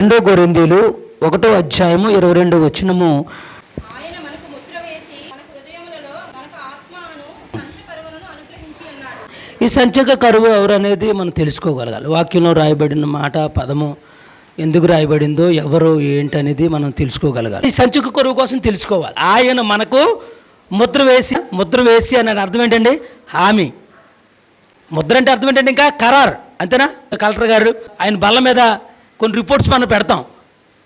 రెండో గొరిందీలు ఒకటో అధ్యాయము ఇరవై రెండు ఉన్నాడు. ఈ సంచక కరువు ఎవరు అనేది మనం తెలుసుకోగలగాలి. వాక్యంలో రాయబడిన మాట పదము ఎందుకు రాయబడిందో ఎవరు ఏంటనేది మనం తెలుసుకోగలగాలి. ఈ సంచక కరువు కోసం తెలుసుకోవాలి. ఆయన మనకు ముద్ర వేసి ముద్ర వేసి అనే అర్థం ఏంటండి? హామీ. ముద్ర అంటే అర్థం ఏంటంటే ఇంకా? ఖరార్. అంతేనా? కలెక్టర్ గారు ఆయన బల్ల మీద కొన్ని రిపోర్ట్స్ మనం పెడతాం.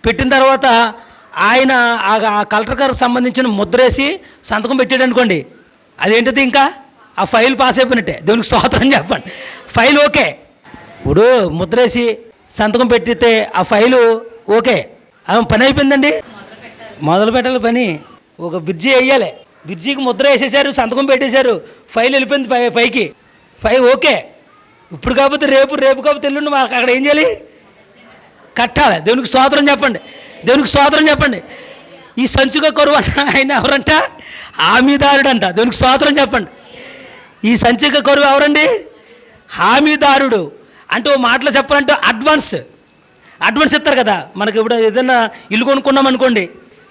పెట్టిన తర్వాత ఆయన ఆ కలెక్టర్ గారికి సంబంధించిన ముద్రేసి సంతకం పెట్టాడు అనుకోండి. అదేంటిది ఇంకా? ఆ ఫైల్ పాస్ అయిపోయినట్టే. దేవునికి స్వాతంత్రం చెప్పండి. File okay. ఇప్పుడు ముద్రేసి సంతకం పెట్టితే ఆ ఫైలు ఓకే. ఆమె పని అయిపోయిందండి? మొదలు పెట్టాలి పని. ఒక బ్రిడ్జి వేయాలి. బ్రిడ్జికి ముద్ర వేసేసారు సంతకం పెట్టేశారు. ఫైల్ వెళ్ళిపోయింది పై పైకి. ఫై ఓకే. ఇప్పుడు కాకపోతే రేపు రేపు కాకపోతే ఎల్లుండి మాకు అక్కడ ఏం చేయాలి? కట్టాలి. దేవునికి స్తోత్రం చెప్పండి. దేవునికి స్తోత్రం చెప్పండి. ఈ సంచుక కొరువు అన్న ఆయన ఎవరంట? హామీదారుడంట. దేవునికి స్తోత్రం చెప్పండి. ఈ సంచిక కొరువు ఎవరండి? హామీదారుడు. అంటే ఓ మాటలు చెప్పాలంటే అడ్వాన్స్. అడ్వాన్స్ ఇస్తారు కదా. మనకి ఇప్పుడు ఏదైనా ఇల్లు కొనుక్కున్నాం అనుకోండి.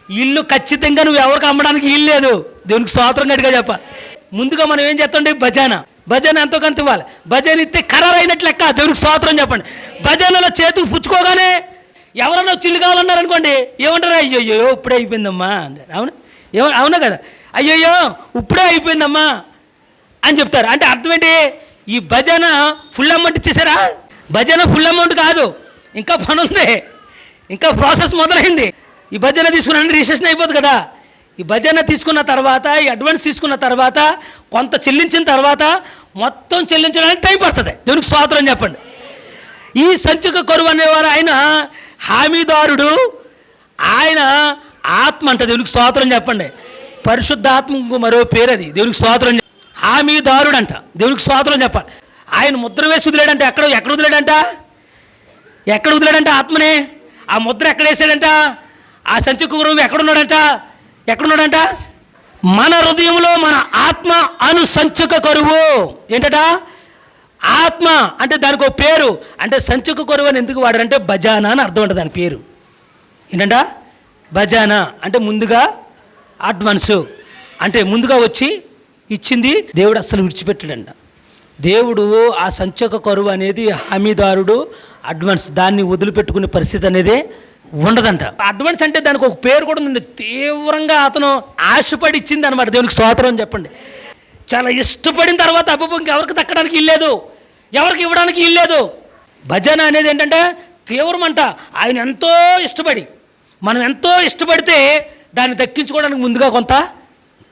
ఇల్లు ఖచ్చితంగా నువ్వు ఎవరికి అమ్మడానికి ఇల్లు లేదు. దేవునికి స్వాతంత్రం గట్టిగా చెప్పాలి ముందుగా మనం ఏం చేస్తాండి భజన. భజన ఎంతో కొంత ఇవ్వాలి. భజన ఇస్తే ఖరారు అయినట్లు లెక్క దేవునికి స్వాతంత్రం చెప్పండి. భజనలో చేతికి పుచ్చుకోగానే ఎవరన్నా చిల్లు ఇల్లు కావాలన్నారనుకోండి ఏమంటారు? అయ్యయ్యో ఇప్పుడే అయిపోయిందమ్మా అంటారు. అవును? ఏమ అవునా కదా? అయ్యయ్యో ఇప్పుడే అయిపోయిందమ్మా అని చెప్తారు. అంటే అర్థం ఏంటి? ఈ భజన ఫుల్ అమౌంట్ ఇచ్చేసారా భజన ఫుల్ అమౌంట్ కాదు. ఇంకా పని ఉంది. ఇంకా ప్రాసెస్ మొదలైంది. ఈ భజన తీసుకున్న రిజిస్ట్రేషన్ అయిపోదు కదా. ఈ భజన తీసుకున్న తర్వాత ఈ అడ్వాన్స్ తీసుకున్న తర్వాత కొంత చెల్లించిన తర్వాత మొత్తం చెల్లించడానికి టైం పడుతుంది. దేవునికి స్వాతంత్రం చెప్పండి. ఈ సంచిక కరువు అనేవారు ఆయన హామీదారుడు. ఆయన ఆత్మ అంట దేవునికి స్తోత్రం చెప్పండి. పరిశుద్ధాత్మకు మరో పేరు అది దేవునికి స్తోత్రం హామీదారుడు అంట దేవునికి స్తోత్రం చెప్పాలి. ఆయన ముద్ర వేసి వదిలేడంట ఎక్కడ ఎక్కడ వదిలేడంట? ఎక్కడ వదిలేడంట ఆత్మనే? ఆ ముద్ర ఎక్కడ వేసాడంట? ఆ సంచిక కరువు ఎక్కడున్నాడంట ఎక్కడున్నాడంట మన హృదయంలో మన ఆత్మ అను సంచుక కరువు. ఏంటట? ఆత్మ అంటే దానికి ఒక పేరు. అంటే సంచుకు కొరువు అని ఎందుకు వాడారంటే బజానా అని అర్థం ఉంటుంది దాని పేరు. ఏంటంట? బజానా అంటే ముందుగా అడ్వాన్సు. అంటే ముందుగా వచ్చి ఇచ్చింది దేవుడు అస్సలు విడిచిపెట్టాడంట. దేవుడు ఆ సంచక కరువు అనేది హామీదారుడు అడ్వాన్స్. దాన్ని వదిలిపెట్టుకునే పరిస్థితి అనేది ఉండదంట. అడ్వాన్స్ అంటే దానికి ఒక పేరు కూడా ఉంది. తీవ్రంగా అతను ఆశపడి ఇచ్చింది అనమాట దేవునికి స్తోత్రం చెప్పండి. చాలా ఇష్టపడిన తర్వాత అబ్బబ్బ ఇంకెవరికి దక్కడానికి ఇల్లేదు ఎవరికి ఇవ్వడానికి ఇల్లేదు భజన అనేది ఏంటంటే తీవ్రమంట. ఆయన ఎంతో ఇష్టపడి మనం ఎంతో ఇష్టపడితే దాన్ని దక్కించుకోవడానికి ముందుగా కొంత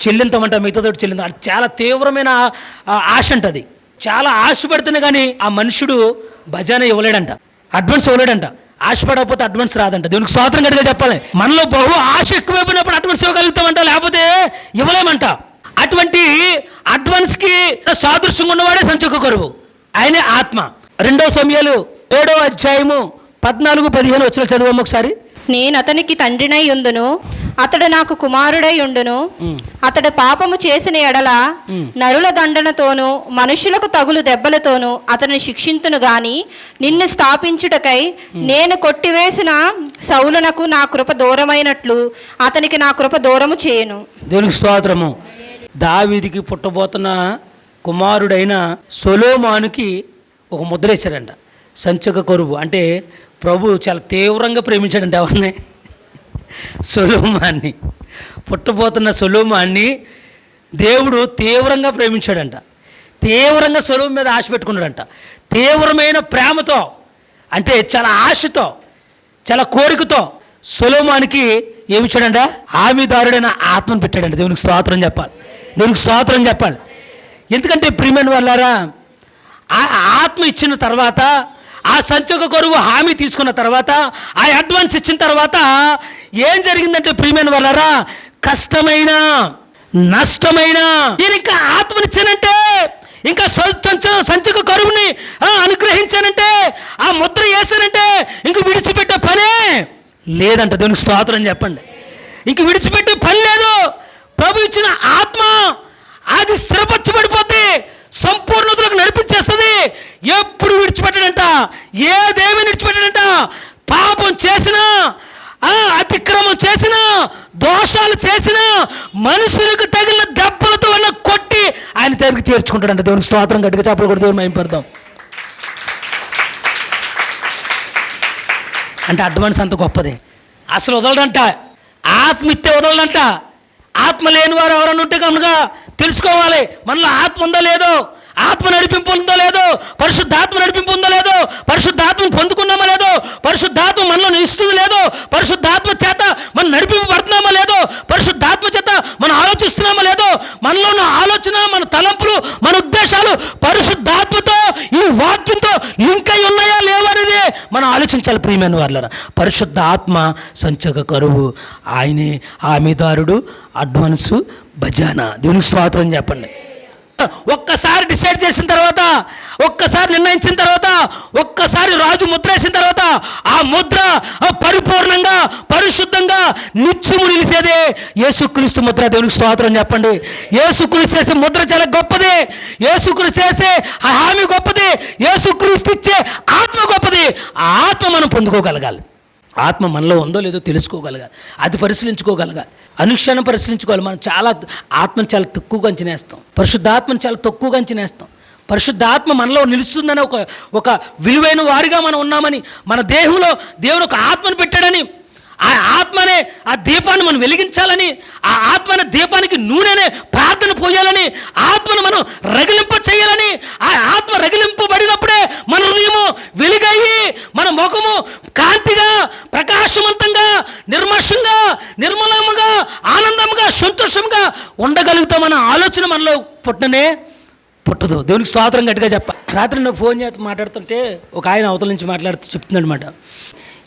చెల్లింతమంట మిగతాతోటి చెల్లింత. అది చాలా తీవ్రమైన ఆశ అంటది చాలా ఆశపడితేనే కానీ ఆ మనుషుడు భజన ఇవ్వలేడంట. అడ్వాన్స్ ఇవ్వలేడంట. ఆశపడకపోతే అడ్వాన్స్ రాదంట. దేవునికి స్వాతంత్రం గడిగా చెప్పాలి. మనలో బహు ఆశ ఎక్కువైపోయినప్పుడు అడ్వాన్స్ ఇవ్వగలుగుతామంట లేకపోతే ఇవ్వలేమంట. అటువంటి అడ్వాన్స్కి సాదృశ్యంగా ఉన్నవాడే సంచక కరువు. ఆయనే ఆత్మ. రెండో సమయాలు ఏడో అధ్యాయము పద్నాలుగు పదిహేను వచ్చిన చదువు ఒకసారి. నేను అతనికి తండ్రినై ఉండును అతడు నాకు కుమారుడై ఉండును. అతడు పాపము చేసిన ఎడల. నరుల దండనతోనూ మనుషులకు తగులు దెబ్బలతోనూ అతని శిక్షింతును గాని నిన్ను స్థాపించుటకై నేను కొట్టివేసిన సౌలునకు నా కృప దూరమైనట్లు అతనికి నా కృప దూరము చేయను. దేవునికి స్తోత్రము. దావీదికి పుట్టబోతున్న కుమారుడైన సొలోమానుకి ఒక ముద్ర వేశాడంట సంచక కొరువు. అంటే ప్రభు చాలా తీవ్రంగా ప్రేమించాడంట ఎవరిని? సొలోమాన్ని. పుట్టబోతున్న సొలోమాన్ని దేవుడు తీవ్రంగా ప్రేమించాడంట. తీవ్రంగా సొలోము మీద ఆశ పెట్టుకున్నాడంట. తీవ్రమైన ప్రేమతో అంటే చాలా ఆశతో చాలా కోరికతో సొలోమానికి ఏమిచ్చాడంట? ఆమెదారుడైన ఆత్మను పెట్టాడంట. దేవునికి స్తోత్రం చెప్పాలి. దేవునికి స్తోత్రం చెప్పాలి. ఎందుకంటే ప్రియమైన వాళ్ళారా ఆ ఆత్మ ఇచ్చిన తర్వాత ఆ సంచక కొరువు హామీ తీసుకున్న తర్వాత ఆ అడ్వాన్స్ ఇచ్చిన తర్వాత ఏం జరిగిందంటే ప్రియమైన వాళ్ళారా కష్టమైన నష్టమైన నేను ఇంకా ఆత్మనిచ్చానంటే ఇంకా సంచ సంచక కరువుని అనుగ్రహించానంటే ఆ ముద్ర వేసానంటే ఇంక విడిచిపెట్టే పనే లేదంట. దేవునికి స్తోత్రం చెప్పండి. ఇంక విడిచిపెట్టే పని లేదు. ప్రభు ఇచ్చిన ఆత్మ అది స్థిరపరచబడిపోతే సంపూర్ణతలకు నడిపించేస్తుంది. ఎప్పుడు విడిచిపెట్టడంట? ఏ దేవిని విడిచిపెట్టడంట? పాపం చేసినా ఆ, అతిక్రమం చేసిన దోషాలు చేసిన మనుషులకు తగిలిన దెబ్బలతో ఉన్న కొట్టి ఆయన దగ్గరికి చేర్చుకుంటాడంట. దేవునికి స్తోత్రం గట్టిగా చెప్పలు కూడా దేవుని మైంపడదాం అంటే అడ్వాన్స్ అంత గొప్పది. అసలు వదలడంట. ఆత్మహత్య వదలడంట. ఆత్మ లేని వారు ఎవరన్నా ఉంటే కనుక తెలుసుకోవాలి. మనలో ఆత్మ ఉందో లేదో ఆత్మ నడిపింపు ఉందో లేదో పరిశుద్ధాత్మ నడిపింపు ఉందో లేదో పరిశుద్ధాత్మ పొందుకున్నామా లేదో పరిశుద్ధాత్మ మనలో నిలుస్తుంది లేదో పరిశుద్ధాత్మ చేత మనం నడిపింపబడుతున్నామా లేదో పరిశుద్ధాత్మ చేత మనం ఆలోచిస్తున్నామా లేదో మనలో ఉన్న ఆలోచన మన తలంపులు మన ఉద్దేశాలు పరిశుద్ధాత్మతో ఈ వాక్యంతో లింక్ అయి ఉన్నాయా లేవనేది మనం ఆలోచించాలి ప్రియమైన వాళ్ళ పరిశుద్ధ ఆత్మ సంచక కరువు. ఆయనే హామీదారుడు అడ్వాన్సు భజానా దేవునికి స్తోత్రం చెప్పండి. ఒక్కసారి డిసైడ్ చేసిన తర్వాత ఒక్కసారి నిర్ణయించిన తర్వాత ఒక్కసారి రాజు ముద్ర వేసిన తర్వాత ఆ ముద్ర ఆ పరిపూర్ణంగా పరిశుద్ధంగా నిత్యము నిలిచేదే యేసుక్రీస్తు ముద్ర. దేవునికి స్తోత్రం చెప్పండి. యేసుక్రీస్తు చేసే ముద్ర చాలా గొప్పది. యేసుక్రీస్తు చేసే ఆ హామీ గొప్పది. యేసుక్రీస్తు ఇచ్చే ఆత్మ గొప్పది. ఆ ఆత్మ మనం పొందుకోగలగాలి. ఆత్మ మనలో ఉందో లేదో తెలుసుకోగలగాలి అది పరిశీలించుకోగలగాలి అనుక్షణం పరిశీలించుకోవాలి. మనం చాలా ఆత్మను చాలా తక్కువగా అంచనేస్తాం. పరిశుద్ధాత్మను చాలా తక్కువగా అంచనేస్తాం. పరిశుద్ధాత్మ మనలో నిలుస్తుందని ఒక ఒక విలువైన వారిగా మనం ఉన్నామని మన దేహంలో దేవుడు ఒక ఆత్మను పెట్టాడని ఆ ఆత్మనే ఆ దీపాన్ని మనం వెలిగించాలని ఆ ఆత్మనే దీపానికి నూనెనే ప్రార్థన పోయాలని ఆత్మను మనం రగిలింప చేయాలని ఆ ఆత్మ రగిలింపబడినప్పుడే మన హృదయము వెలుగయ్యి మన ముఖము కాంతిగా ప్రకాశవంతంగా నిర్మషంగా నిర్మలముగా ఆనందముగా సంతోషంగా ఉండగలుగుతామన్న ఆలోచన మనలో పుట్టనే పుట్టదు. దేవునికి స్తోత్రం గట్టిగా చెప్ప. రాత్రి నువ్వు ఫోన్ చేసి మాట్లాడుతుంటే ఒక ఆయన అవతల నుంచి మాట్లాడుతూ చెప్తుందనమాట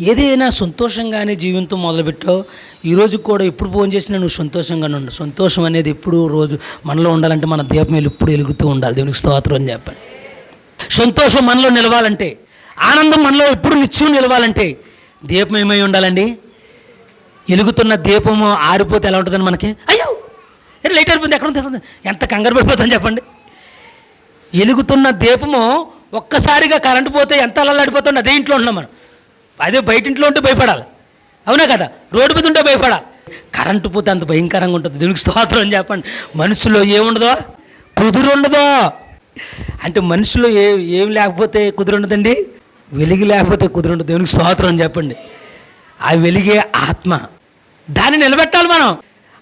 ఏదైనా సంతోషంగానే జీవితం మొదలుపెట్టావు ఈరోజు కూడా ఎప్పుడు ఫోన్ చేసినా నువ్వు సంతోషంగానే ఉండు. సంతోషం అనేది ఎప్పుడు రోజు మనలో ఉండాలంటే మన దీపం ఎప్పుడు వెలుగుతూ ఉండాలి. దేవునికి స్తోత్రం అని చెప్పండి. సంతోషం మనలో నిలవాలంటే ఆనందం మనలో ఎప్పుడు నిత్యం నిలవాలంటే దీపం ఏమై ఉండాలండి? వెలుగుతున్న దీపము ఆరిపోతే ఎలా ఉంటుందని మనకి? అయ్యో! ఏ లైట్ అయిపోయింది ఎక్కడ ఉంది? ఎంత కంగారు పడిపోతుందని చెప్పండి. వెలుగుతున్న దీపము ఒక్కసారిగా కరెంటు పోతే ఎంత అల్లలాడిపోతుంది అదే ఇంట్లో ఉన్నాం మనం. అదే బయట ఇంట్లో ఉంటే భయపడాలి. అవునా కదా? రోడ్డు మీద ఉంటే భయపడాలి. కరెంటు పోతే అంత భయంకరంగా ఉంటుంది. దీనికి స్తోత్రం అని చెప్పండి. మనుషులో ఏముండదో? కుదురు ఉండదో. అంటే మనుషులో ఏ ఏం లేకపోతే కుదురు ఉండదండి? వెలిగి లేకపోతే కుదురు ఉండదు. దేవునికి స్తోత్రం అని చెప్పండి. ఆ వెలిగే ఆత్మ. దాన్ని నిలబెట్టాలి మనం.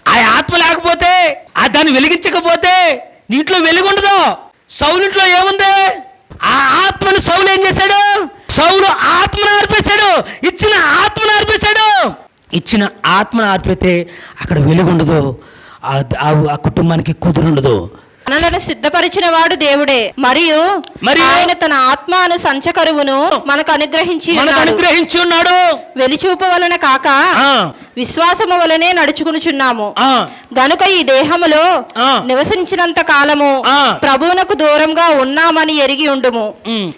ఆ ఆత్మ లేకపోతే ఆ దాన్ని వెలిగించకపోతే నీటిలో వెలుగు ఉండదు. సౌలింట్లో ఏముంది? ఆ ఆత్మను సౌలు ఏం చేశాడు? సౌలు ఆత్మ ఇచ్చిన ఆత్మను అర్పించాడు. ఇచ్చిన ఆత్మను ఆర్పితే అక్కడ వెలుగుండదు. ఆ కుటుంబానికి కుదురుండదు. మనలను సిద్ధపరిచిన వాడు దేవుడే. మరియు మరియు ఆయన తన ఆత్మ అను సంచకరువును మనకు అనుగ్రహించి మనకు. అనుగ్రహించి ఉన్నాడు. వెలిచూపు వలన కాక విశ్వాసము వలనే నడుచుకునుచున్నాము. గనుక ఈ దేహములో. నివసించినంత కాలము. ప్రభువునకు దూరంగా ఉన్నామని ఎరిగి ఉండుము.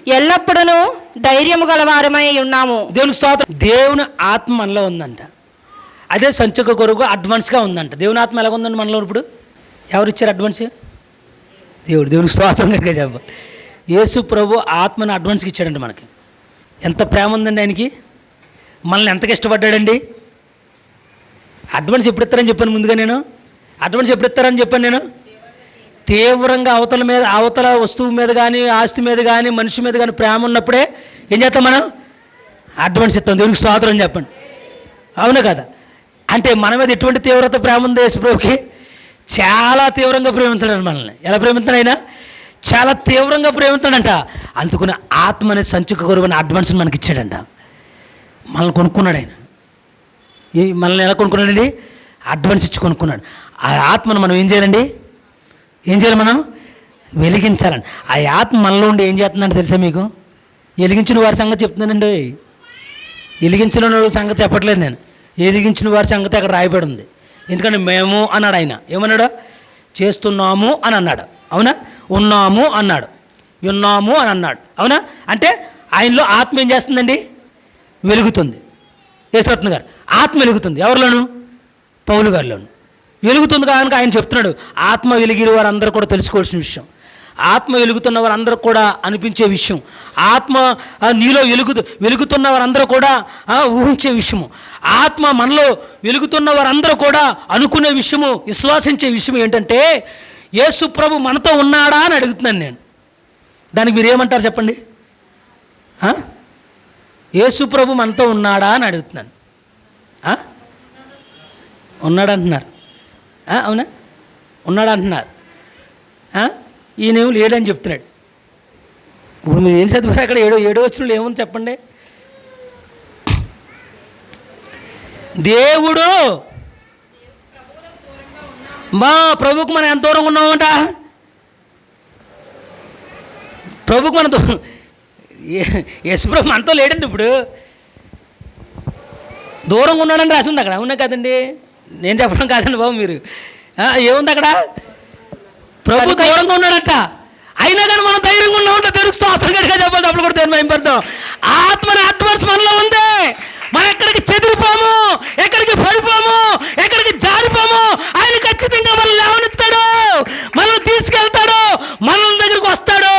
ఎల్లప్పుడూ ధైర్యము గలవారమై ఉన్నాము. దేవునికి స్తోత్రం. దేవుని ఆత్మ మనలో ఉందంట. అదే సంచక కొరకు అడ్వాన్స్గా ఉందంట. దేవుని ఆత్మ ఎలా ఉందండి మనలో ఇప్పుడు? ఎవరు ఇచ్చారు అడ్వాన్స్ దేవుడు దేవుని స్తోత్రం కనుక చెప్ప. యేసు ప్రభు ఆత్మని అడ్వాన్స్కి ఇచ్చాడండి మనకి. ఎంత ప్రేమ ఉందండి ఆయనకి? మనల్ని ఎంతగా ఇష్టపడ్డాడండి? అడ్వాన్స్ ఎప్పుడు ఇస్తారని చెప్పాను ముందుగా నేను. అడ్వాన్స్ ఎప్పుడు ఇస్తారని చెప్పాను నేను. తీవ్రంగా అవతల మీద అవతల వస్తువు మీద కానీ ఆస్తి మీద కానీ మనిషి మీద కానీ ప్రేమ ఉన్నప్పుడే ఏం చేస్తాం మనం? అడ్వాన్స్ ఇస్తాం. దేవునికి స్తోత్రం చెప్పండి. అవునా కదా? అంటే మన మీద ఎటువంటి తీవ్రత ప్రేమ ఉంది యేసుప్రభుకి చాలా తీవ్రంగా ప్రేమించాడు మనల్ని. ఎలా ప్రేమిస్తున్నాడు ఆయన? చాలా తీవ్రంగా ప్రేమిస్తాడంట అందుకుని ఆత్మ అనే సంచుక కొరువని అడ్వాన్స్ మనకి ఇచ్చాడంట. మనల్ని కొనుక్కున్నాడు ఆయన. ఏ మనల్ని ఎలా కొనుక్కున్నాడండి? అడ్వాన్స్ ఇచ్చి కొనుక్కున్నాడు. ఆ ఆత్మను మనం ఏం చేయాలండి? ఏం చేయాలి మనం? వెలిగించాలండి. ఆ ఆత్మ మనలో ఉండి ఏం చేస్తుందంటే తెలుసా మీకు? వెలిగించిన వారి సంగతి చెప్తున్నానండి. వెలిగించిన సంగతి చెప్పట్లేదు నేను. వెలిగించిన వారి సంగతి అక్కడ రాయబడి ఉంది. ఎందుకంటే మేము అన్నాడు ఆయన. ఏమన్నాడు? చేస్తున్నాము అని అన్నాడు. అవునా? ఉన్నాము అన్నాడు. ఉన్నాము అని అన్నాడు. అవునా? అంటే ఆయనలో ఆత్మ ఏం చేస్తుందండి? వెలుగుతుంది. యేసరత్న గారు ఆత్మ వెలుగుతుంది. ఎవరిలోను? పౌలు గారిలోను. వెలుగుతుంది కనుక ఆయన చెప్తున్నాడు ఆత్మ వెలిగిన వారందరూ కూడా తెలుసుకోవాల్సిన విషయం. ఆత్మ వెలుగుతున్న వారందరూ కూడా అనిపించే విషయం. ఆత్మ నీలో వెలుగు వెలుగుతున్న వారందరూ కూడా ఊహించే విషయము. ఆత్మ మనలో వెలుగుతున్న వారందరూ కూడా అనుకునే విషయము విశ్వాసించే విషయం ఏంటంటే యేసు ప్రభు మనతో ఉన్నాడా అని అడుగుతున్నాను నేను. దానికి మీరు ఏమంటారు చెప్పండి యేసు ప్రభు మనతో ఉన్నాడా అని అడుగుతున్నాను. ఉన్నాడంటున్నారు. అవునా? ఉన్నాడంటున్నారు. ఈయనేమో లేడని చెప్తున్నాడు. ఇప్పుడు మీరు ఏం చదివారు అక్కడ ఏడో ఏడో వచ్చిన ఏముంది చెప్పండి? దేవుడు మా ప్రభుకు మనం ఎంత దూరంగా ఉన్నామంట? ప్రభుకు మనతో యశ్వ్రభు మనతో లేడండి ఇప్పుడు. దూరంగా ఉన్నాడని రాసి ఉంది అక్కడ. అవునా కదండి. నేను చెప్పడం కాదండి బాబు మీరు. ఏముంది అక్కడ? ప్రభు దూరంగా ఉన్నాడట. అయినా కానీ మనం ధైర్యంగా ఉన్నామంటే తెలుస్తూ అతనిగా చెప్పాలి అప్పుడు కూడా దేని భయపడతాం. ఆత్మని అడ్వాన్స్ మనలో ఉంది మనం ఎక్కడికి చెదిరిపోము ఎక్కడికి పడిపోము ఎక్కడికి జారిపోము. ఆయన ఖచ్చితంగా మనల్ని లేవనెత్తాడు మనల్ని తీసుకెళ్తాడు మనల దగ్గరికి వస్తాడు.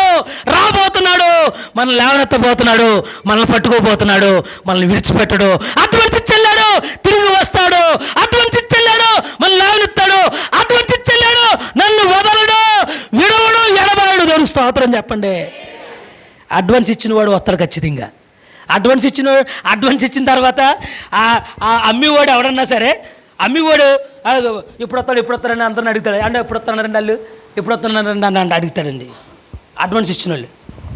రాబోతున్నాడు మనల్ని లేవనెత్తబోతున్నాడు మనల్ని పట్టుకోబోతున్నాడు మనల్ని విడిచిపెట్టడు. అడ్వాన్స్ ఇచ్చెళ్ళాడు తిరిగి వస్తాడు. అడ్వాన్స్ ఇచ్చెళ్ళాడు మనల్ని లేవనెత్తాడు. అడ్వాన్స్ ఇచ్చెళ్ళాడు నన్ను వదలడు. విడవడు ఎడబాడు దేవునికి స్తోత్రం చెప్పండి. అడ్వాన్స్ ఇచ్చిన వాడు వస్తాడు ఖచ్చితంగా. అడ్వాన్స్ ఇచ్చిన అడ్వాన్స్ ఇచ్చిన తర్వాత ఆ- అమ్మివాడు ఎవడన్నా సరే అమ్మివాడు ఇప్పుడు వస్తాడు ఇప్పుడు వస్తాడని అందరిని అడుగుతాడు. అంటే ఎప్పుడు వస్తున్నారండి వాళ్ళు? ఇప్పుడు వస్తున్నారండి అని అంటే అడుగుతాడండి. అడ్వాన్స్ ఇచ్చిన వాళ్ళు.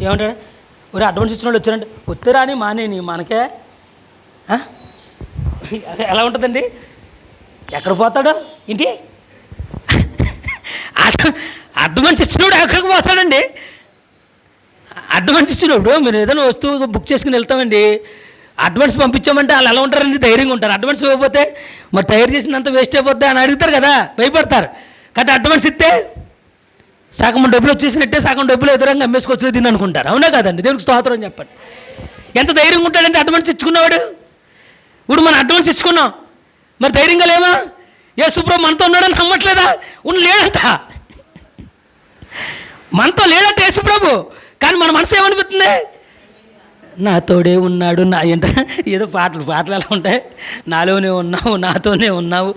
ఏమంటాడు? ఒరే అడ్వాన్స్ ఇచ్చిన వాళ్ళు వచ్చారంటే వస్తారా అని మానేని మనకే. అదే ఎలా ఉంటుందండి? ఎక్కడ పోతాడు? ఇంటి అడ్వాన్స్ ఇచ్చినప్పుడు ఎక్కడికి పోతాడండి? అడ్వాన్స్ ఇచ్చినప్పుడు మీరు ఏదైనా వస్తువు బుక్ చేసుకుని వెళ్తామండి. అడ్వాన్స్ పంపించామంటే వాళ్ళు ఎలా ఉంటారండి? ధైర్యంగా ఉంటారు. అడ్వాన్స్ ఇవ్వకపోతే మరి తయారు చేసినంత వేస్ట్ అయిపోద్ది అని అడుగుతారు కదా భయపడతారు. కాబట్టి అడ్వాన్స్ ఇస్తే సగం డబ్బులు వచ్చేసినట్టే సగం డబ్బులు ఎదురంగా అమ్మేసుకొచ్చిన దీన్ని అనుకుంటారు. అవునా కదండి? దేవునికి స్తోత్రం చెప్పండి. ఎంత ధైర్యంగా ఉంటాడంటే అడ్వాన్స్ ఇచ్చుకున్నవాడు? ఇప్పుడు మనం అడ్వాన్స్ ఇచ్చుకున్నాం. మరి ధైర్యంగా లేవా? ఏ సుబ్రహ్మ మనతో ఉన్నాడని నమ్మట్లేదా? ఉన్న లేడంతా మనతో లేడంట యేసుప్రభు కానీ మన మనసు ఏమనిపిస్తుంది? నాతోడే ఉన్నాడు నా ఏంట? ఏదో పాటలు పాటలు ఎలా ఉంటాయి? నాలోనే ఉన్నావు నాతోనే ఉన్నావు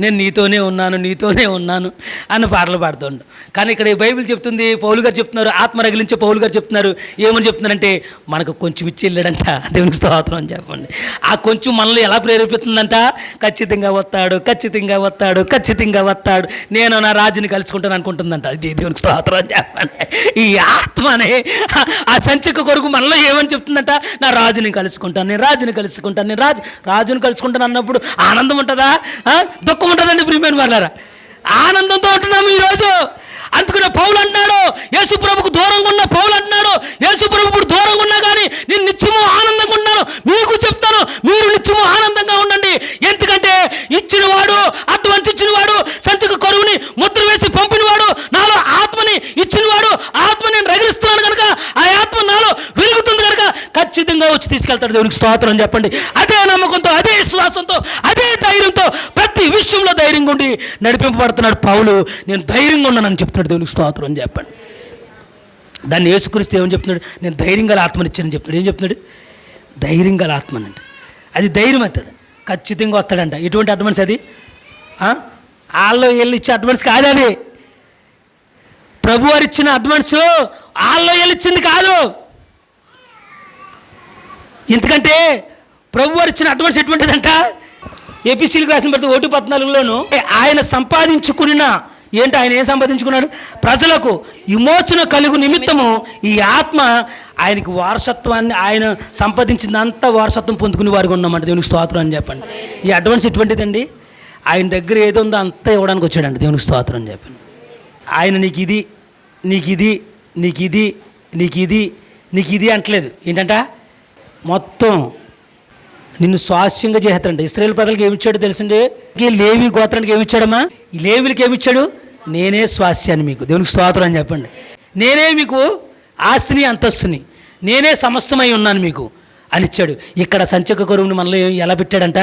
నేను నీతోనే ఉన్నాను నీతోనే ఉన్నాను అని పాటలు పాడుతుండు. కానీ ఇక్కడ బైబిల్ చెప్తుంది పౌలు గారు చెప్తున్నారు ఆత్మ రగిలించే పౌలు గారు చెప్తున్నారు. ఏమని చెప్తున్నారంటే మనకు కొంచెం ఇచ్చి వెళ్ళాడంట. దేవునికి స్తోత్రం అని చెప్పండి. ఆ కొంచెం మనల్ని ఎలా ప్రేరేపిస్తుందంట? ఖచ్చితంగా వస్తాడు ఖచ్చితంగా వస్తాడు ఖచ్చితంగా వస్తాడు. నేను నా రాజుని కలుసుకుంటాను అనుకుంటుందంట. ఇది దేవునికి స్తోత్రం అని చెప్పండి. ఈ ఆత్మ అనే ఆ- ఆ సంచిక కొరకు మనలో ఏమని చెప్తుందంట నా రాజుని కలుసుకుంటాను నేను రాజుని కలుసుకుంటాను నేను రాజు రాజుని కలుసుకుంటాను అన్నప్పుడు ఆనందం ఉంటుందా? దుఃఖం ఉంటుందండి ప్రియమైన వాళ్ళారా? ఆనందంతో ఉంటున్నాము ఈరోజు. అందుకనే పౌలు అంటున్నాడు యేసు ప్రభుకు దూరంగా ఉన్న పౌలు అంటున్నాడు యేసు ప్రభు ఇప్పుడు దూరంగా ఉన్నా కానీ నేను నిత్యము ఆనందంగా ఉన్నాను మీకు చెప్తాను మీరు నిత్యము ఆనందంగా ఉండండి ఎందుకంటే ఇచ్చినవాడు అడ్వాన్స్ ఇచ్చినవాడు సంచక కరువుని ముద్ర వేసి పంపినవాడు నాలో ఆత్మని ఇచ్చినవాడు ఆత్మని నేను రగిలిస్తున్నాను కనుక ఆ ఆత్మ నాలో వెలుగుతుంది కనుక ఖచ్చితంగా వచ్చి దేవునికి స్తోత్రం చెప్పండి. అదే నమ్మకంతో అదే విశ్వాసంతో అదే ధైర్యంతో ప్రతి విషయంలో ధైర్యంగా ఉండి నడిపింపబడుతున్నాడు పౌలు. నేను ధైర్యంగా ఉన్నానని చెప్తున్నాడు దేవునికి స్తోత్రం అని చెప్పండి. దాన్ని యేసుక్రీస్తు ఏమని చెప్తున్నాడు? నేను ధైర్యంగా ఆత్మనిచ్చానని చెప్తున్నాడు. ఏం చెప్తున్నాడు? ధైర్యంగా ఆత్మనంట అది ధైర్యం అవుతుంది. ఖచ్చితంగా వస్తాడంట. ఎటువంటి అడ్వాన్స్ అది? వాళ్ళు వెళ్ళి ఇచ్చే అడ్వాన్స్ కాదు అది. ప్రభు వారు ఇచ్చిన అడ్వాన్స్ వాళ్ళు వెళ్ళిచ్చింది కాదు. ఎందుకంటే ప్రభు వారు ఇచ్చిన అడ్వాన్స్ ఎటువంటిదంట? ఏపీసీలకు రాసిన ప్రతి ఓటు పద్నాలుగులోను. ఆయన సంపాదించుకున్న ఏంటి ఆయన ఏం సంపాదించుకున్నాడు? ప్రజలకు విమోచన కలుగు నిమిత్తము ఈ ఆత్మ ఆయనకి వారసత్వాన్ని ఆయన సంపాదించినంత వారసత్వం పొందుకునే వారికి ఉన్నామంట. దేవునికి స్తోత్రం అని చెప్పండి. ఈ అడ్వాన్స్ ఎటువంటిదండి? ఆయన దగ్గర ఏదో ఉందో అంతా ఇవ్వడానికి వచ్చాడండి దేవునికి స్తోత్రం అని చెప్పండి. ఆయన నీకు ఇది నీకు ఇది నీకు ఇది నీకు ఇది నీకు ఇది అంటలేదు. ఏంటంటే? మొత్తం నిన్ను స్వాస్యంగా చేస్తాడంట. ఇస్రాయేల్ ప్రజలకు ఏమి ఇచ్చాడు ఈ లేవి గోత్రానికి ఏమిచ్చాడమ్మా? ఈ లేవిలకి ఏమి ఇచ్చాడు నేనే స్వాస్యాన్ని మీకు. దేవునికి స్తోత్రం అని చెప్పండి. నేనే మీకు ఆస్తిని అంతస్తుని నేనే సమస్తమై ఉన్నాను మీకు అని ఇచ్చాడు. ఇక్కడ సంచక కరువుని మనలో ఎలా పెట్టాడంట?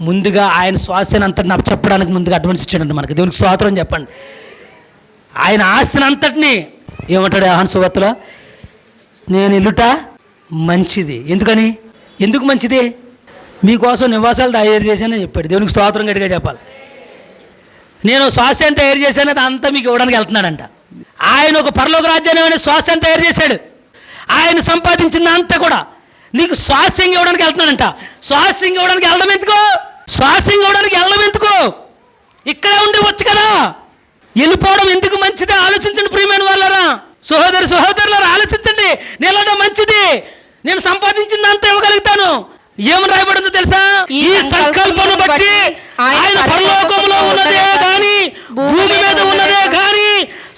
ముందుగా ఆయన స్వాస్యాన్ని అంతటి నాకు చెప్పడానికి ముందుగా అడ్వాన్స్ ఇచ్చాడంట మనకి. దేవునికి స్తోత్రం చెప్పండి. ఆయన ఆస్తిని అంతటిని ఏమంటాడు ఆహన్ సువత్తలో నేను ఇల్లుట మంచిది. ఎందుకని? ఎందుకు మంచిది? మీకోసం నివాసాలు తయారు చేశానని చెప్పాడు. దేవునికి స్తోత్రం గట్టిగా చెప్పాలి. నేను శ్వాసను తయారు చేశాను అది అంతా మీకు ఇవ్వడానికి వెళ్తున్నాడంట. ఆయన ఒక పరలోక రాజ్యాన్ని అనే శ్వాసను తయారు చేశాడు. ఆయన సంపాదించిన అంతా కూడా నీకు శ్వాసంగా ఇవ్వడానికి వెళ్తున్నాడంట. శ్వాసంగా ఇవ్వడానికి వెళ్ళడం ఎందుకో? శ్వాసంగా ఇవ్వడానికి వెళ్ళడం ఎందుకో? ఇక్కడే ఉండవచ్చు కదా. వెళ్ళిపోవడం ఎందుకు మంచిది? ఆలోచించండి ప్రియమైన వాళ్ళరా సహోదరు సహోదరులారా ఆలోచించండి. నేను మంచిది. నేను సంపాదించింది అంతా ఇవ్వగలుగుతాను. ఏమని రాయబడిందో తెలుసా? ఈ సంకల్పను బట్టి ఆయన పరలోకములో ఉన్నదే కానీ భూమి మీద ఉన్నదే కానీ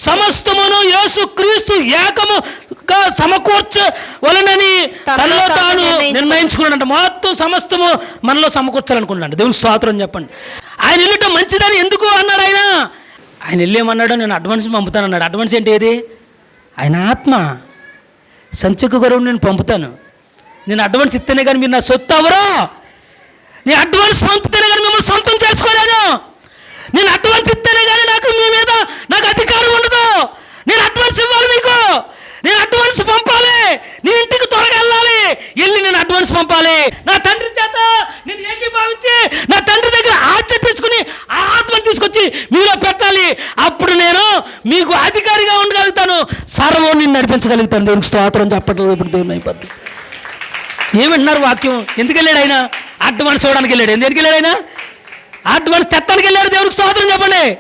సమస్తమును యేసు క్రీస్తు ఏకముగా సమకూర్చవలనని తనలో తాను నిర్ణయించుకున్నాడంట. మొత్తం సమస్తము మనలో సమకూర్చాలనుకున్నాడు దేవుని స్తోత్రం చెప్పండి. ఆయన వెళ్ళటం మంచిదని ఎందుకు అన్నాడు ఆయన? ఆయన వెళ్ళేమన్నాడు నేను అడ్వాన్స్ పంపుతాను అన్నాడు అడ్వాన్స్ ఏంటి ఏది? ఆయన ఆత్మ. సంచక గౌరవం నేను పంపుతాను. నేను అడ్వాన్స్ ఇస్తేనే కానీ మీరు నా సొత్తు అవరో నేను అడ్వాన్స్ పంపితేనే కానీ మిమ్మల్ని సొంతం చేసుకోలేను. నేను అడ్వాన్స్ ఇస్తేనే కానీ నాకు మీ మీద నాకు అధికారం ఉండదు. నేను అడ్వాన్స్ ఇవ్వాలి మీకు నేను అడ్వాన్స్ పంపాలి నీ ఇంటికి త్వరగా వెళ్ళాలి వెళ్ళి నేను అడ్వాన్స్ పంపాలి. నా తండ్రి చేత నేను ఏకీభావించి నా తండ్రి దగ్గర ఆజ్ఞ తీసుకుని ఆ ఆత్మను తీసుకొచ్చి మీలో పెట్టాలి. అప్పుడు నేను మీకు అధికారిగా ఉండగలుగుతాను. సర్వం నేను నడిపించగలుగుతాను. దేవునికి స్తోత్రం చెప్పట్లేదు ఇప్పుడు దేవుని అయిపోతుంది ఏమంటున్నారు వాక్యం? ఎందుకు వెళ్ళాడు ఆయన? అడ్వాన్స్ ఇవ్వడానికి వెళ్ళాడు. ఎందుకు వెళ్ళాడు ఆయన? అడ్వాన్స్ తెత్తానికి వెళ్ళాడు. దేవునికి స్తోత్రం చెప్పండి.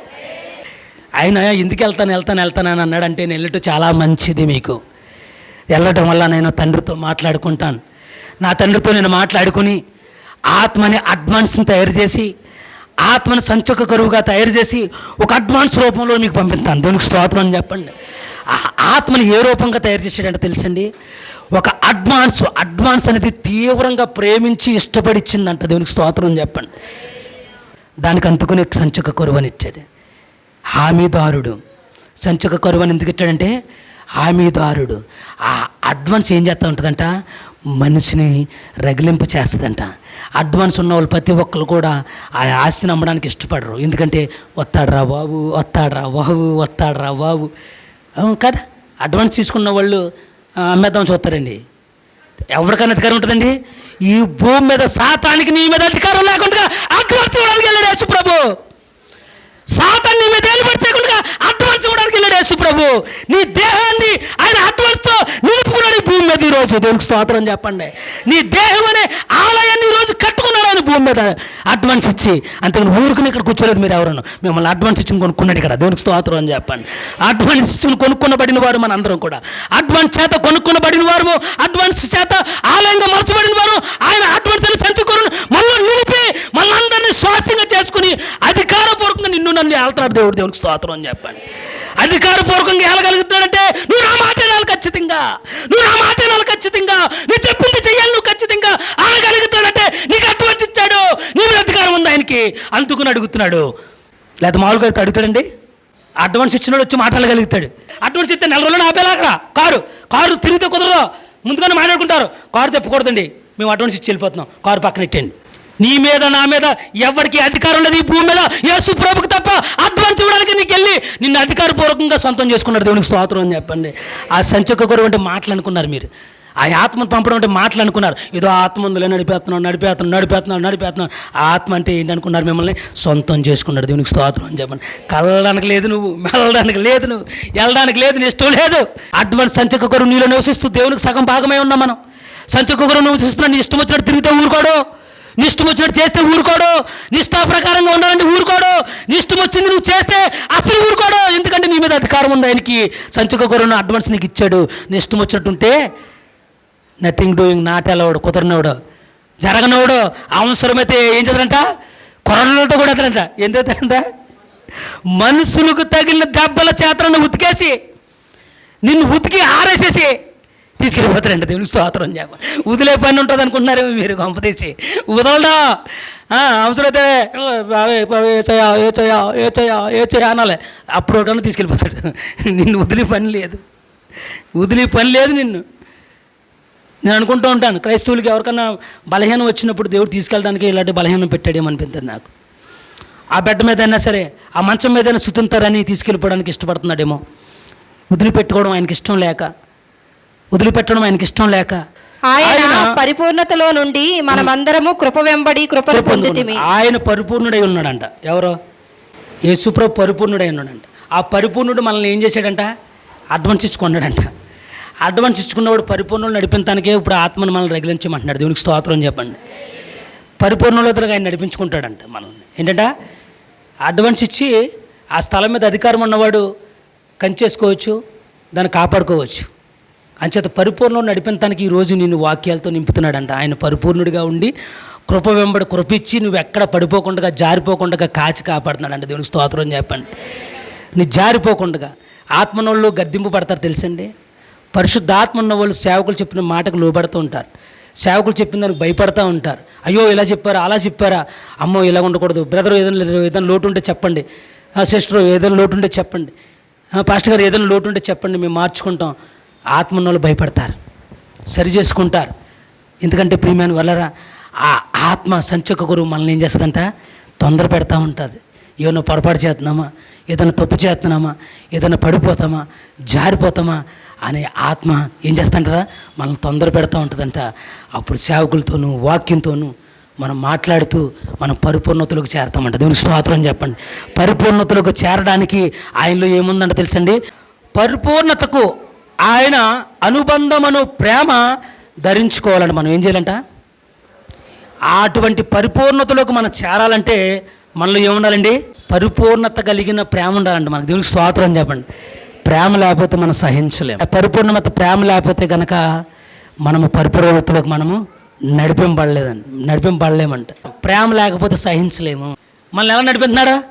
ఆయన ఎందుకు వెళ్తాను వెళ్తాను వెళ్తాను అని అన్నాడు అంటే నేను వెళ్ళటం చాలా మంచిది మీకు. వెళ్ళటం వల్ల నేను తండ్రితో మాట్లాడుకుంటాను. నా తండ్రితో నేను మాట్లాడుకుని ఆత్మని అడ్వాన్స్ని తయారు చేసి ఆత్మని సంచక కరువుగా తయారు చేసి ఒక అడ్వాన్స్ రూపంలో మీకు పంపిస్తాను. దేవునికి స్తోత్రం అని చెప్పండి. ఆత్మని ఏ రూపంగా తయారు చేసాడంటే తెలుసండి? ఒక అడ్వాన్స్ అడ్వాన్స్ అనేది తీవ్రంగా ప్రేమించి ఇష్టపడి ఇచ్చిందంట దేవునికి స్తోత్రం అని చెప్పండి. దానికి అందుకునే సంచక కొరువని ఇచ్చాడు హామీదారుడు. సంచక కొరువని ఎందుకు ఇచ్చాడంటే హామీదారుడు. ఆ అడ్వాన్స్ ఏం చేస్తూ ఉంటుందంట? మనిషిని రగిలింపు చేస్తుందంట. అడ్వాన్స్ ఉన్న వాళ్ళు ప్రతి ఒక్కరు కూడా ఆ ఆస్తిని అమ్మడానికి ఇష్టపడరు. ఎందుకంటే వస్తాడరా బాబు వస్తాడరా బాబు వస్తాడరా బాబు. కదా? అడ్వాన్స్ తీసుకున్న వాళ్ళు అమ్మేద్దాం చూస్తారండి. ఎవరికైనా అధికారం ఉంటుందండి? ఈ భూమి మీద సాతానికి నీ మీద అధికారం లేకుండా అడ్వాన్స్ ఇవ్వడానికి వెళ్ళాడు ప్రభు సాతాన్ని నీ మీద అడ్వాన్స్ ఇవ్వడానికి వెళ్ళాడు యేసు ప్రభు. నీ దేహాన్ని ఆయన అడ్వాన్స్ భూమి దేవునికి స్తోత్రం చెప్పండి. నీ దేహం అనే ఆలయాన్ని ఈరోజు కట్టుకున్నాడు ఆయన భూమి మీద అడ్వాన్స్ ఇచ్చి? అంతేగాని ఊరుకుని ఇక్కడ కూర్చోలేదు మీరు ఎవరన్నా మిమ్మల్ని అడ్వాన్స్ ఇచ్చి కొనుక్కున్నాడు ఇక్కడ. దేవునికి స్తోత్రం అని చెప్పండి. అడ్వాన్స్ ఇచ్చి కొనుక్కునబడిన వారు మన అందరం కూడా. అడ్వాన్స్ చేత కొనుక్కునబడిన వారు అడ్వాన్స్ చేత ఆలయంగా మలచబడిన వారు ఆయన అడ్వాన్స్ అని సంచుకొని మళ్ళీ నిలిపి మళ్ళీ అందరినీ స్వాస్థ్యంగా చేసుకుని అధికారపూర్వకంగా నిన్ను నన్ను వెళ్తాడు దేవుడు. దేవునికి స్తోత్రం అని చెప్పండి. అధికారపూర్వకంగా వెళ్ళగలుగుతాడంటే నువ్వు నా మాట వినాలి ఖచ్చితంగా. నువ్వు నా మాట వినాలి ఖచ్చితంగా. నువ్వు చెప్పింది చెయ్యాలి నువ్వు ఖచ్చితంగా. అనగలుగుతాడంటే నీకు అడ్వాన్స్ ఇచ్చాడు. నీ మీద అధికారం ఉంది ఆయనకి. అందుకుని అడుగుతున్నాడు. లేదా మామూలుగా అయితే అడుగుతాడండి. అడ్వాన్స్ ఇచ్చినాడు వచ్చి మాట్లాడగలుగుతాడు. అడ్వాన్స్ ఇస్తే నెల రోజులు ఆపేలాగరా. కారు. కారు తిరిగితే కుదరదు. ముందుగానే మాట్లాడుకుంటారు. కారు తెప్పకూడదండి. మేము అడ్వాన్స్ ఇచ్చి వెళ్ళిపోతున్నాం. కారు పక్కన ఇట్టండి నీ మీద నా మీద ఎవరికి అధికారం లేదు ఈ భూమి మీద యేసు ప్రభుకు తప్ప అడ్వాన్స్ ఇవ్వడానికి నీకు వెళ్ళి నిన్ను అధికారపూర్వకంగా సొంతం చేసుకున్నారు దేవునికి స్తోత్రం అని చెప్పండి. ఆ సంచక కొరకు అంటే మాటలు అనుకున్నారు మీరు. ఆ ఆత్మను పంపడం అంటే మాటలు అనుకున్నారు ఏదో ఆత్మ ఉందిలే నడిపేస్తున్నాడు నడిపేస్తున్నాడు నడిపేస్తున్నాడు. నడిపేస్తున్నాడు ఆత్మ అంటే ఏంటి అనుకున్నారు మిమ్మల్ని? సొంతం చేసుకున్నాడు దేవునికి స్తోత్రం అని చెప్పండి. కలడానికి లేదు నువ్వు మెల్లడానికి లేదు నువ్వు వెళ్ళడానికి లేదు నీ ఇష్టం లేదు. అడ్వాన్స్ సంచక నీలో నివసిస్తూ దేవునికి సగం భాగమే ఉన్నాం మనం. సంచక నివసిస్తున్నా నీ ఇష్టం వచ్చినట్టు తిరిగితే ఊరుకోడు. నిష్టం వచ్చినట్టు చేస్తే ఊరుకోడు. నిష్టాప్రకారంగా ప్రకారంగా ఉండాలంటే ఊరుకోడు. నిష్టం వచ్చింది నువ్వు చేస్తే అసలు ఊరుకోడు. ఎందుకంటే నీ మీద అధికారం ఉంది. ఆయనకి సంచుక కొరను అడ్వాన్స్ నీకు ఇచ్చాడు. నిష్టం వచ్చినట్టుంటే నథింగ్ డూయింగ్ నాట్ అలవాడు కుదరనవాడు జరగనవాడు అవసరమైతే ఏం చదరంట కొరలతో కూడా అతనంట ఏం చేస్తారంట మనుషులకు తగిలిన దెబ్బల చేతలను ఉతికేసి నిన్ను ఉతికి ఆరేసేసి తీసుకెళ్ళిపోతారంట దేవుని స్తోత్రం చెప్ప వదిలే పని ఉంటుంది అనుకుంటున్నారేమో మీరు కొంపతీసి వదలడా అవసరమైతే ఏ చేయా ఏ చేయా అనాలి. అప్పుడు కన్నా తీసుకెళ్ళిపోతాడు. నిన్ను వదిలే పని లేదు. వదిలే పని లేదు నిన్ను. నేను అనుకుంటూ ఉంటాను క్రైస్తవులకి ఎవరికన్నా బలహీనం వచ్చినప్పుడు దేవుడు తీసుకెళ్ళడానికి ఇలాంటి బలహీనం పెట్టాడేమో అనిపించింది నాకు. ఆ బెడ్ మీద అయినా సరే ఆ మంచం మీద అయినా సుతుంతారని తీసుకెళ్ళిపోవడానికి ఇష్టపడుతున్నాడేమో. వదిలిపెట్టుకోవడం ఆయనకి ఇష్టం లేక వదిలిపెట్టడం ఆయనకి ఇష్టం లేక. ఆయన పరిపూర్ణతలో నుండి మనమందరము కృప వెంబడి కృప పొందితిమి. ఆయన పరిపూర్ణుడై ఉన్నాడంట. ఎవరో? యేసుప్రభు పరిపూర్ణుడై ఉన్నాడంట. ఆ పరిపూర్ణుడు మనల్ని ఏం చేశాడంట? అడ్వాన్స్ ఇచ్చుకున్నాడంట. అడ్వాన్స్ ఇచ్చుకున్నవాడు పరిపూర్ణుడు నడిపించడానికే ఇప్పుడు ఆత్మను మనల్ని రగిలించమంటున్నాడు. దేవునికి స్తోత్రం చెప్పండి. పరిపూర్ణులతలుగా ఆయన నడిపించుకుంటాడంట మనల్ని. ఏంటంట అడ్వాన్స్ ఇచ్చి ఆ స్థలం మీద అధికారం ఉన్నవాడు కంచేసుకోవచ్చు దాన్ని కాపాడుకోవచ్చు. అంచేత పరిపూర్ణం నడిపించడానికి ఈరోజు నేను వాక్యాలతో నింపుతున్నాడంట. ఆయన పరిపూర్ణుడిగా ఉండి కృప వెంబడి కృపిచ్చి నువ్వు ఎక్కడ పడిపోకుండా జారిపోకుండా కాచి కాపాడుతున్నాడంట. దేవుని స్తోత్రం చెప్పండి. నీ జారిపోకుండా ఆత్మనోళ్ళు గద్దింపు పడతారు తెలుసండి? పరిశుద్ధాత్మ ఉన్న వాళ్ళు సేవకులు చెప్పిన మాటకు లోబడుతూ ఉంటారు. సేవకులు చెప్పిన దానికి భయపడతా ఉంటారు. అయ్యో ఇలా చెప్పారా అలా చెప్పారా? అమ్మో ఇలా ఉండకూడదు. బ్రదర్ ఏదైనా ఏదైనా లోటు ఉంటే చెప్పండి. సిస్టర్ ఏదైనా లోటు ఉంటే చెప్పండి. పాస్టర్ గారు ఏదైనా లోటు ఉంటే చెప్పండి. మేము మార్చుకుంటాం. ఆత్మన్నోళ్ళు వాళ్ళు భయపడతారు. సరి చేసుకుంటారు. ఎందుకంటే ప్రియమైన వల్లరా ఆ ఆత్మ సంచక గురువు మనల్ని ఏం చేస్తుందంట? తొందర పెడతా ఉంటుంది. ఏమైనా పొరపాటు చేస్తున్నామా? ఏదైనా తప్పు చేస్తున్నామా? ఏదైనా పడిపోతామా? జారిపోతామా? అనే ఆత్మ ఏం చేస్తుంటుందా? మనల్ని తొందర పెడతా ఉంటుందంట. అప్పుడు సేవకులతోనూ వాక్యంతోనూ మనం మాట్లాడుతూ మనం పరిపూర్ణతలకు చేరతామంట. దేవుని స్తోత్రం చెప్పండి. పరిపూర్ణతలకు చేరడానికి ఆయనలో ఏముందంట తెలుసండి? పరిపూర్ణతకు ఆయన అనుబంధమను ప్రేమ ధరించుకోవాలంట మనం ఏం చేయాలంట? అటువంటి పరిపూర్ణతలోకి మనం చేరాలంటే మనలో ఏముండాలండి? పరిపూర్ణత కలిగిన ప్రేమ ఉండాలండి మనకు. దేవునికి స్వాతంత్రం చెప్పండి. ప్రేమ లేకపోతే మనం సహించలేము పరిపూర్ణమత ప్రేమ లేకపోతే కనుక మనము పరిపూర్ణతలోకి మనము నడిపింపడలేదండి. నడిపింపడలేమంట. ప్రేమ లేకపోతే సహించలేము. మనల్ని ఎలా నడిపిస్తున్నాడా?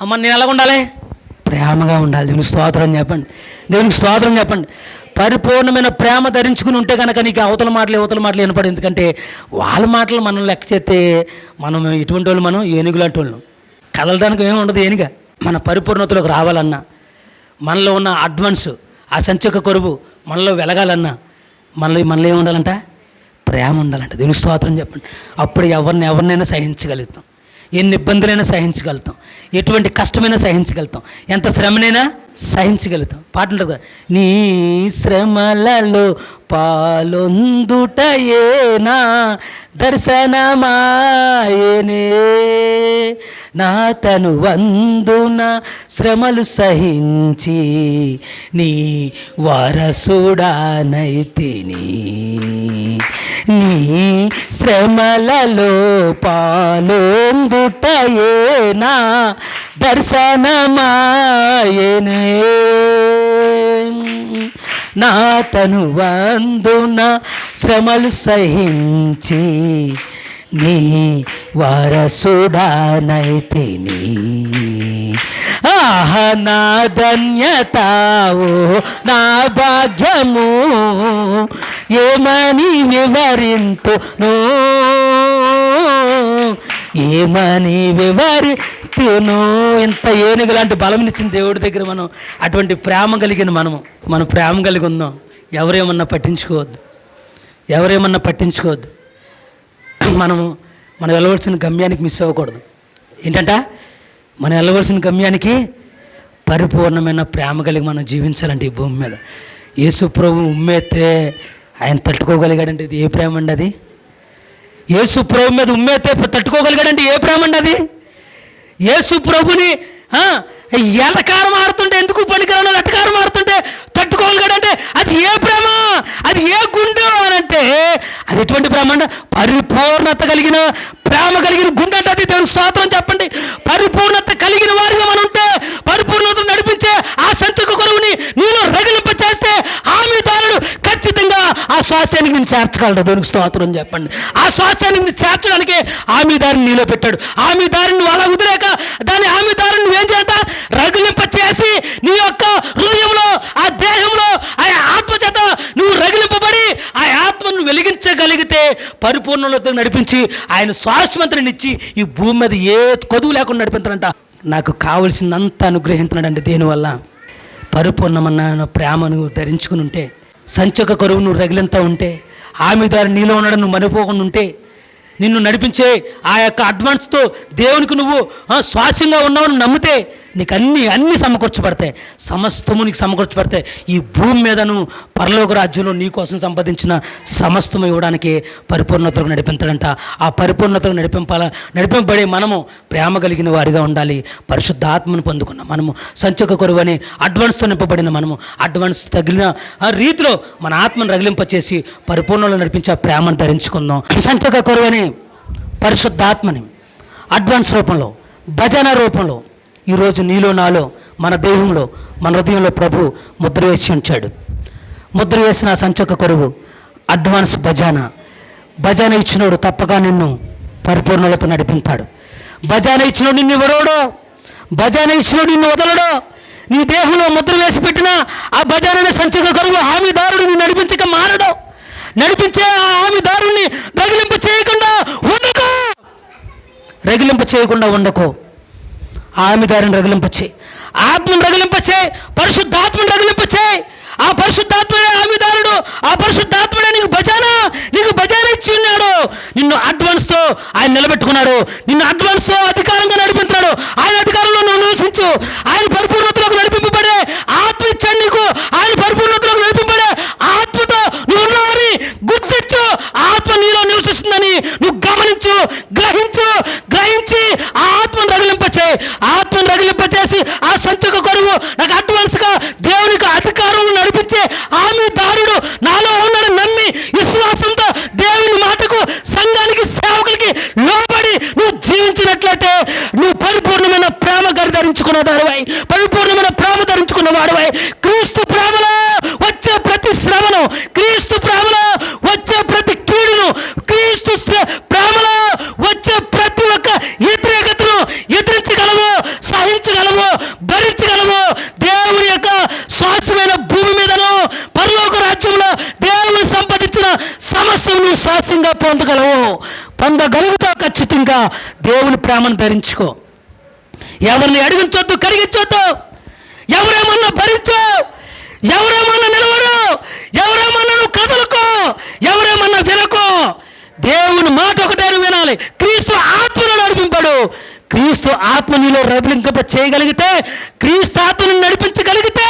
అమ్మ నేను ఎలా ఉండాలి ప్రేమగా ఉండాలి. దేవునికి స్తోత్రం చెప్పండి. దేవునికి స్తోత్రం చెప్పండి. పరిపూర్ణమైన ప్రేమ ధరించుకుని ఉంటే కనుక నీకు అవతల మాటలు అవతల మాటలు వినపడి ఎందుకంటే వాళ్ళ మాటలు మనం లెక్క చేస్తే మనం ఇటువంటి వాళ్ళు మనం ఏనుగులాంటి వాళ్ళు. కదలడానికి ఏమి ఉండదు ఏనుగ. మన పరిపూర్ణతలోకి రావాలన్నా మనలో ఉన్న అడ్వాన్స్ ఆ సంచక కొరువు మనలో వెలగాలన్నా మనలో మనలో ఏమి ఉండాలంట? ప్రేమ ఉండాలంట. దేవుని స్తోత్రం చెప్పండి. అప్పుడు ఎవరిని ఎవరినైనా సహించగలుగుతాం. ఎన్ని ఇబ్బందులైనా సహించగలుగుతాం. ఎటువంటి కష్టమైనా సహించగలుగుతాం. ఎంత శ్రమనైనా సహించగలుగుతాం. పాట ఉంటుంది కదా నీ శ్రమలలో పాలొందుటయేనా దర్శనమాయనే. నా తను వందున శ్రమలు సహించి నీ వారసుడానైతిని. నీ శ్రమలలో పాలొందుటయేనా దర్శనమాయనే. నా తను వందున శ్రమలు సహించి నీ వారసుడానైతిని ఆహ నా ధన్యతావు నా భాగ్యము ఏమని వివరింతును? ఏమని వివరితును ఇంత ఏనుగు లాంటి బలమునిచ్చిన దేవుడి దగ్గర మనం అటువంటి ప్రేమ కలిగిన మనము మనం ప్రేమ కలిగి ఉందాం ఎవరేమన్నా పట్టించుకోవద్దు. ఎవరేమన్నా పట్టించుకోవద్దు. మనము మనం వెళ్ళవలసిన గమ్యానికి మిస్ అవ్వకూడదు. ఏంటంట మనం వెళ్ళవలసిన గమ్యానికి పరిపూర్ణమైన ప్రేమ కలిగి మనం జీవించాలంటే ఈ భూమి మీద. యేసు ప్రభు ఉమ్మేస్తే ఆయన తట్టుకోగలిగాడంటే ఇది ఏ ప్రేమ అండి అది? యేసు ప్రభు మీద ఉమ్మేస్తే తట్టుకోగలిగాడంటే ఏ ప్రేమ అండి అది? యేసు ప్రభుని ఆ, ఎటకారం ఆడుతుంటే ఎందుకు పనికిరాను ఎటకారం ఆడుతుంటే తట్టుకోగలిగాడంటే అది ఏ ప్రేమ అది ఏ గుండె అని అంటే అది ఎటువంటి ప్రేమ అంటే? పరిపూర్ణత కలిగిన ప్రేమ కలిగిన గుండె అంటే అది. దేవునికి స్తోత్రం చెప్పండి. పరిపూర్ణత కలిగిన వారిగా మనం ఉంటే పరిపూర్ణత నడిపించే ఆ సంచక కొరువుని నీలో రగిలింప చేస్తే హామీదారుడు ఖచ్చితంగా ఆ స్వాస్యానికి నేను చేర్చగలడు. దేవునికి స్తోత్రం చెప్పండి. ఆ స్వాస్యానికి నేను చేర్చడానికి హామీదారిని నీలో పెట్టాడు. హామీదారిని వాళ్ళ అలా దాని హామీదారుని నువ్వేం చేత రగిలింప చేసి నీ యొక్క హృదయంలో ఆ దేహంలో ఆ ఆత్మ చేత నువ్వు రగిలింపబడి ఆ ఆత్మను వెలిగించగలిగితే పరిపూర్ణలతో నడిపించి ఆయన స్వాస్థ్యమంత్రినిచ్చి ఈ భూమి మీద ఏ కొదువు లేకుండా నడిపించాడంట నాకు కావలసిందంత అనుగ్రహించినాడండి దేనివల్ల పరిపూర్ణమన్న ప్రేమను ధరించుకుని ఉంటే సంచక కరువు నువ్వు రగిలింత ఉంటే ఆమె నీలో ఉండడం నువ్వు మరిపోకుండా ఉంటే నిన్ను నడిపించే ఆ యొక్క అడ్వాన్స్తో దేవునికి నువ్వు స్వాస్యంగా ఉన్నావని నమ్మితే నీకు అన్ని అన్ని సమకూర్చబడతాయి. సమస్తము నీకు సమకూర్చబడతాయి. ఈ భూమి మీదను పరలోక రాజ్యంలో నీ కోసం సంపాదించిన సమస్తము ఇవ్వడానికి పరిపూర్ణతలకు నడిపించడంట ఆ పరిపూర్ణతకు నడిపింపాల నడిపింపబడే మనము ప్రేమ కలిగిన వారిగా ఉండాలి. పరిశుద్ధాత్మను పొందుకున్న మనము సంచక కొరువు అని అడ్వాన్స్తో నింపబడిన మనము అడ్వాన్స్ తగిలిన ఆ రీతిలో మన ఆత్మను రగిలింపచేసి పరిపూర్ణలో నడిపించే ఆ ప్రేమను ధరించుకుందాం. సంచక కొరువు అని పరిశుద్ధాత్మని అడ్వాన్స్ రూపంలో భజన రూపంలో ఈరోజు నీలో నాలో మన దేహంలో మన హృదయంలో ప్రభు ముద్ర వేసి ఉంచాడు. ముద్ర వేసిన సంచక కొరువు అడ్వాన్స్ భజానా భజాన ఇచ్చినోడు తప్పగా నిన్ను పరిపూర్ణలతో నడిపించాడు భజాన ఇచ్చినోడు నిన్ను ఎవరోడో భజాన ఇచ్చినోడు నిన్ను వదలడు. నీ దేహంలో ముద్ర వేసి పెట్టిన ఆ భజాన సంచక కొరువు హామీదారుడు నిన్ను నడిపించక మారడు. నడిపించే ఆ హామీదారుడిని రగిలింపు చేయకుండా ఉండకో. రగిలింప చేయకుండా ఉండకు. ఆమెదారిని రగిలింపచ్చే ఆత్మను రగిలింపచ్చే పరిశుద్ధాత్మను రగిలింపచ్చే ఆ పరిశుద్ధాత్మడే ఆమెదారుడు ఆ పరిశుద్ధాత్మడే నీకు బజానా నీకు భజానా ఇచ్చి ఉన్నాడు. నిన్ను అడ్వాన్స్తో ఆయన నిలబెట్టుకున్నాడు. నిన్ను అడ్వాన్స్తో అధికారంగా నడిపించాడు. ఆయన అధికారంలో నువ్వు నివసించు. ఆయన పరిపూర్ణతలోకి నడిపింపబడే ఆత్మ ఇచ్చాడు నీకు. ఆయన పరిపూర్ణతలోకి నడిపింపబడే ఆత్మతో నువ్వు ఉన్నావని గుర్తించు ఆత్మ నీలో నివసిస్తుందని నువ్వు గమనించు గ్రహించు గ్రహించి ఆ ఆత్మను రగిలింపచేయి. ఆత్మను రగిలింపచేసి ఆ సంచక కొరువు. నాకు అడ్వాన్స్గా దేవునికి అధికారం నడిపించే ఆమె దారుడు నాలో ఉన్నాడు నమ్మి విశ్వాసంతో దేవుని మాటకు సంఘానికి సేవకులకి లోబడి నువ్వు జీవించినట్లయితే నువ్వు పరిపూర్ణమైన ప్రేమ గరి ధరించుకున్న వాడివై పరిపూర్ణమైన ప్రేమ ధరించుకున్న వాడివై క్రీస్తు ప్రేమలో వచ్చే ప్రతి శ్రమను క్రీస్తు ప్రేమలో వచ్చే ప్రతి కీడును క్రీస్తు శ్ర- ప్రేమలో వచ్చే ప్రతి ఒక్క వ్యతిరేకతను ఎదిరించగలవు సహించగలవు భరించగలవు దేవుని యొక్క శాశ్వతమైన భూమి మీదను పరలోక రాజ్యంలో దేవుని సంపాదించిన సమస్తం నువ్వు శాస్త్రంగా పొందగలవు పొందగలుగుతావు ఖచ్చితంగా ప్రేమను ధరించుకో ఎవరిని అడిగించొద్దు కరిగించొద్దు. ఎవరేమన్నా భరించు. ఎవరేమన్నా నిలవడు ఎవరేమన్నా నువ్వు కదలుకో. ఎవరేమన్నా వినకో. దేవుని మాట ఒకటే వినాలి. క్రీస్తు ఆత్మను నడిపింపడు. క్రీస్తు ఆత్మ నీలో రబిలింకప చేయగలిగితే క్రీస్తు ఆత్మను నడిపించగలిగితే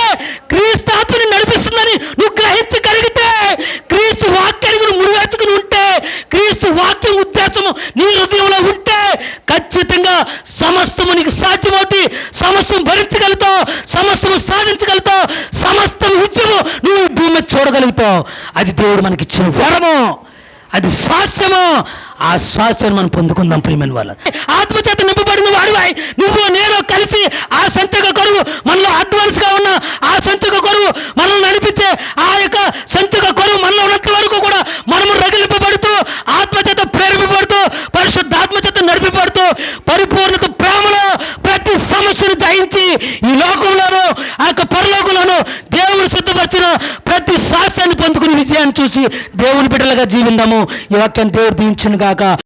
క్రీస్తు ఆత్మని నడిపిస్తుందని నువ్వు గ్రహించగలిగితే క్రీస్తు వాక్యానికి నువ్వు ముడివేసుకుని ఉంటే క్రీస్తు వాక్యం ఉద్దేశము నీ హృదయంలో ఉంటే ఖచ్చితంగా సమస్తము నీకు సాధ్యమవుతుంది సమస్తం భరించగలుగుతావు సమస్తము సాధించగలుగుతావు సమస్తం విజయము నువ్వు ఈ భూమి మీద చూడగలుగుతావు అది దేవుడు మనకిచ్చిన వరము. అది శాస్త్రము ఆ శాస్త్రాన్ని మనం పొందుకుందాం ప్రియమైన వాళ్ళ. ఆత్మచేత నింపబడిన వాడివై. నువ్వు నేను కలిసి ఆ సంచక కొరువు మనలో అడ్వాన్స్గా ఉన్న ఆ సంచక కొరువు మనల్ని నడిపించే ఆ యొక్క సంచక కొరువు మనలో ఉన్నంత వరకు కూడా మనము రగిలింపబడుతూ ఆత్మచేత ప్రేరేపబడుతూ పరిశుద్ధాత్మ నడిపబడుతూ పరిపూర్ణత ప్రేమలో ప్రతి సమస్యను జయించి ఈ లోకంలోనూ ఆ యొక్క పరలోకంలోనూ దేవుడు సిద్ధపరిచిన ప్రతి విజయాన్ని చూసి దేవుని బిడ్డలుగా జీవిందాము. ఈ వాక్యాన్ని దేవుడు దీవించును గాక